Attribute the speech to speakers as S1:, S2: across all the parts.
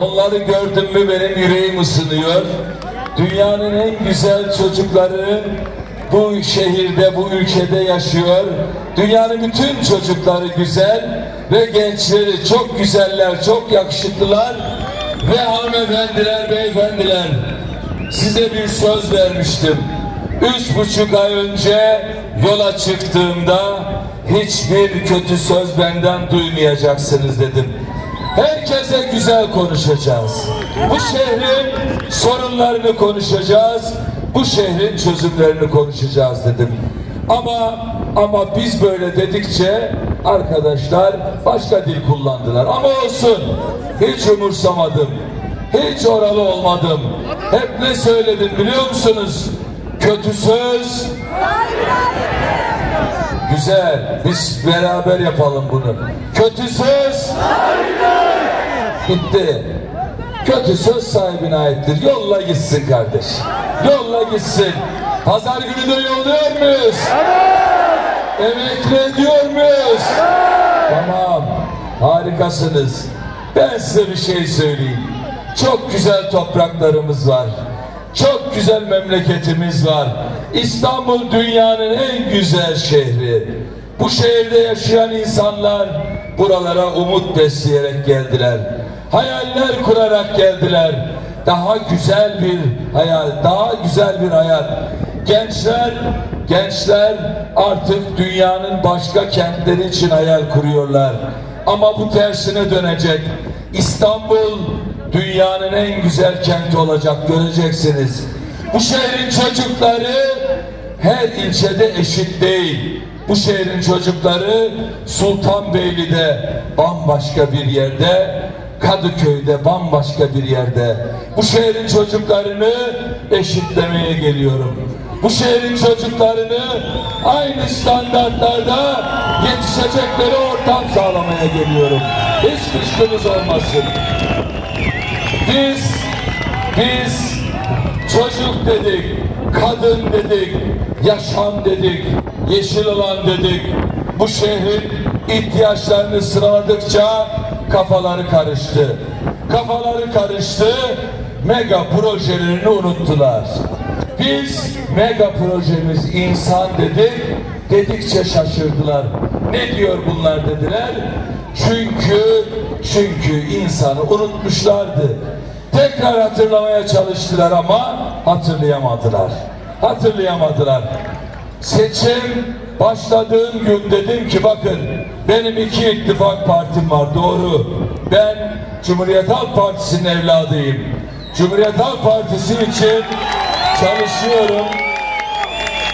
S1: Onları gördüm mü benim yüreğim ısınıyor. Dünyanın en güzel çocukları bu şehirde, bu ülkede yaşıyor. Dünyanın bütün çocukları güzel ve gençleri çok güzeller, çok yakışıklılar ve hanımefendiler, beyefendiler. Size bir söz vermiştim. Üç buçuk ay önce yola çıktığımda hiçbir kötü söz benden duymayacaksınız dedim. Herkese güzel konuşacağız. Bu şehrin sorunlarını konuşacağız. Bu şehrin çözümlerini konuşacağız dedim. Ama ama biz böyle dedikçe arkadaşlar başka dil kullandılar. Ama olsun. Hiç umursamadım. Hiç oralı olmadım. Hep ne söyledim biliyor musunuz? Kötü söz Güzel. Biz beraber yapalım bunu. Kötü söz Bitti. Kötü söz sahibine aittir. Yolla gitsin kardeş. Yolla gitsin. Pazar günü de yolluyor muyuz? Emekli ediyor muyuz? Tamam. Harikasınız. Ben size bir şey söyleyeyim. Çok güzel topraklarımız var. Çok güzel memleketimiz var. İstanbul dünyanın en güzel şehri. Bu şehirde yaşayan insanlar buralara umut besleyerek geldiler. Hayaller kurarak geldiler. Daha güzel bir hayal, daha güzel bir hayat. Gençler, gençler artık dünyanın başka kentleri için hayal kuruyorlar. Ama bu tersine dönecek. İstanbul dünyanın en güzel kenti olacak göreceksiniz. Bu şehrin çocukları her ilçede eşit değil. Bu şehrin çocukları Sultanbeyli'de bambaşka bir yerde, Kadıköy'de bambaşka bir yerde. Bu şehrin çocuklarını eşitlemeye geliyorum. Bu şehrin çocuklarını aynı standartlarda yetişecekleri ortam sağlamaya geliyorum. Hiç kuşkunuz olmasın. Biz, biz çocuk dedik, kadın dedik, yaşam dedik, yeşil olan dedik. Bu şehrin ihtiyaçlarını sıraladıkça kafaları karıştı. Kafaları karıştı, mega projelerini unuttular. Biz mega projemiz insan dedik, dedikçe şaşırdılar. Ne diyor bunlar dediler. Çünkü çünkü insanı unutmuşlardı. Tekrar hatırlamaya çalıştılar ama hatırlayamadılar. Hatırlayamadılar. Seçim başladığım gün dedim ki bakın benim iki ittifak partim var doğru. Ben Cumhuriyet Halk Partisi'nin evladıyım. Cumhuriyet Halk Partisi için çalışıyorum.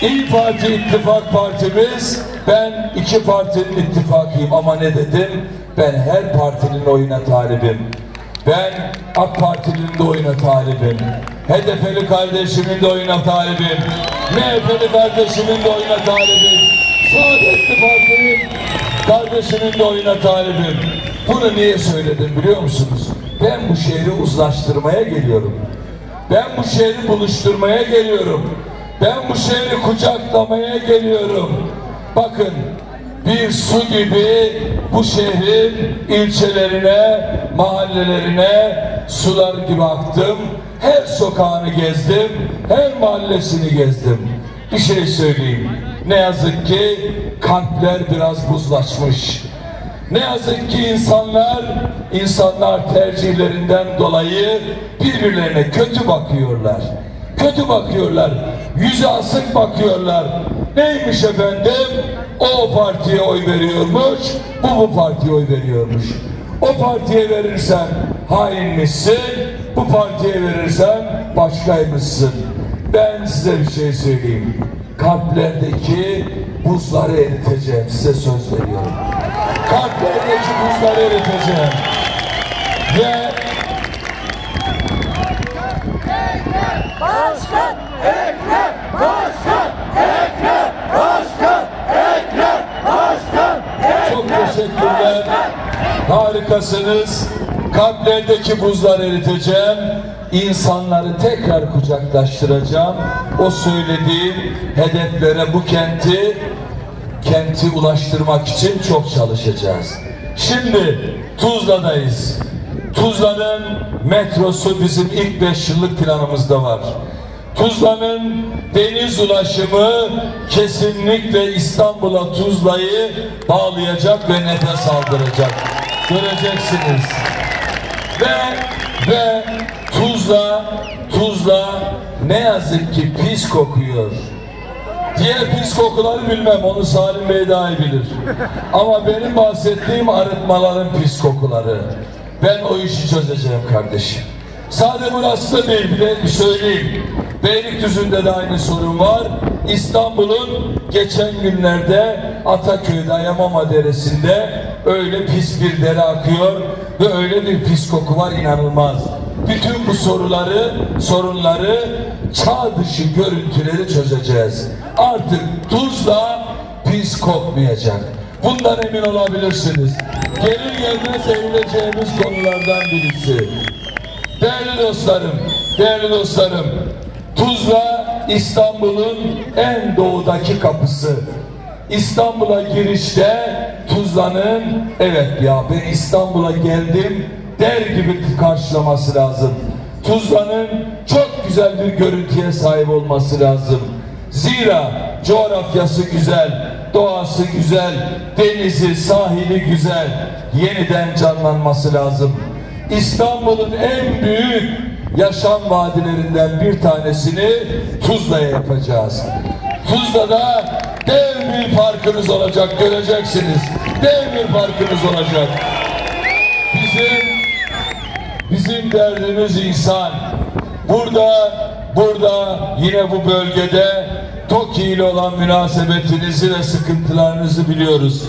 S1: İyi Parti ittifak partimiz, ben iki partinin ittifakıyım ama ne dedim? Ben her partinin oyuna talibim. Ben AK Parti'nin de oyuna talibim. HDP'li kardeşimin de oyuna talibim. MHP'li kardeşimin de oyuna talibim. Saadetli Parti'nin kardeşimin de oyuna talibim. Bunu niye söyledim biliyor musunuz? Ben bu şehri uzlaştırmaya geliyorum. Ben bu şehri buluşturmaya geliyorum. Ben bu şehri kucaklamaya geliyorum. Bakın bir su gibi bu şehrin ilçelerine, mahallelerine sular gibi aktım. Her sokağını gezdim, her mahallesini gezdim. Bir şey söyleyeyim. Ne yazık ki kalpler biraz buzlaşmış. Ne yazık ki insanlar, insanlar tercihlerinden dolayı birbirlerine kötü bakıyorlar. Kötü bakıyorlar. Yüzü asık bakıyorlar. Neymiş efendim? O partiye oy veriyormuş, bu bu partiye oy veriyormuş. O partiye verirsen hainmişsin, bu partiye verirsen başkaymışsın. Ben size bir şey söyleyeyim. Kalplerdeki buzları eriteceğim, size söz veriyorum. Kalplerdeki buzları eriteceğim. Ve
S2: Başkan Ekrem Başkan Ekrem Başkan Ekrem Başkan
S1: Çok teşekkürler. Harikasınız. Kalplerdeki buzları eriteceğim. İnsanları tekrar kucaklaştıracağım. O söylediğim hedeflere bu kenti kenti ulaştırmak için çok çalışacağız. Şimdi Tuzla'dayız. Tuzla'nın metrosu bizim ilk beş yıllık planımızda var. Tuzla'nın deniz ulaşımı kesinlikle İstanbul'a Tuzla'yı bağlayacak ve nefes aldıracak. Göreceksiniz. Ve ve Tuzla Tuzla ne yazık ki pis kokuyor. Diğer pis kokuları bilmem onu Salim Bey daha iyi bilir. Ama benim bahsettiğim arıtmaların pis kokuları. Ben o işi çözeceğim kardeşim. Sadece burası da değil bir söyleyeyim. Beylikdüzü'nde de aynı sorun var. İstanbul'un geçen günlerde Ataköy'de Ayamama Deresi'nde öyle pis bir dere akıyor ve öyle bir pis koku var inanılmaz. Bütün bu soruları, sorunları çağ dışı görüntüleri çözeceğiz. Artık Tuzla pis kokmayacak. Bundan emin olabilirsiniz. Gelir gelmez eğileceğimiz konulardan birisi. Değerli dostlarım, değerli dostlarım, Tuzla İstanbul'un en doğudaki kapısı. İstanbul'a girişte Tuzla'nın evet ya ben İstanbul'a geldim der gibi karşılaması lazım. Tuzla'nın çok güzel bir görüntüye sahip olması lazım. Zira coğrafyası güzel, doğası güzel, denizi, sahili güzel. Yeniden canlanması lazım. İstanbul'un en büyük yaşam vadilerinden bir tanesini Tuzla'ya yapacağız. Tuzla'da dev bir parkınız olacak göreceksiniz. Dev bir parkınız olacak. Bizim bizim derdimiz insan. Burada burada yine bu bölgede TOKİ ile olan münasebetinizi ve sıkıntılarınızı biliyoruz.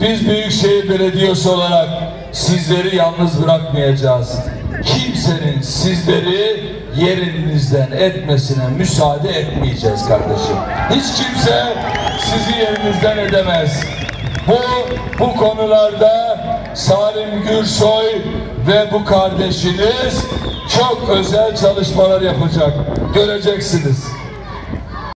S1: Biz Büyükşehir Belediyesi olarak sizleri yalnız bırakmayacağız. Kimsenin sizleri yerinizden etmesine müsaade etmeyeceğiz kardeşim. Hiç kimse sizi yerinizden edemez. Bu bu konularda Salim Gürsoy ve bu kardeşiniz çok özel çalışmalar yapacak. Göreceksiniz.